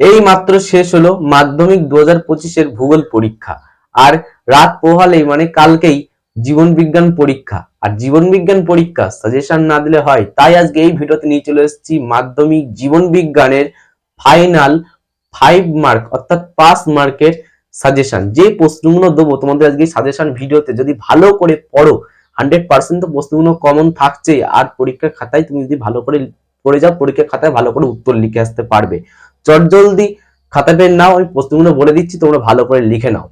এই মাত্র শেষ হলো মাধ্যমিক দু হাজার পঁচিশের ভূগোল পরীক্ষা। আর রাত পোহালেই মানে কালকেই জীবন বিজ্ঞান পরীক্ষা। আর জীবন বিজ্ঞান পরীক্ষা সাজেশন না দিলে হয়। তাই আজকে এই ভিডিওতে নিয়ে চলে এসেছি মাধ্যমিক জীবন বিজ্ঞানের ফাইনাল ফাইভ মার্ক অর্থাৎ পাস মার্কের সাজেশন যে প্রশ্নগুলো দেবো, তোমাদের আজকে সাজেশন ভিডিওতে যদি ভালো করে পড়ো হান্ড্রেড পার্সেন্ট তো প্রশ্নগুলো কমন থাকছে আর পরীক্ষার খাতায় তুমি যদি ভালো করে পড়ে যাও, পরীক্ষার খাতায় ভালো করে উত্তর লিখে আসতে পারবে। চটজলদি খাতা পেন নাও আমি প্রশ্নগুলো বলে দিচ্ছি তোমরা ভালো করে লিখে নাও।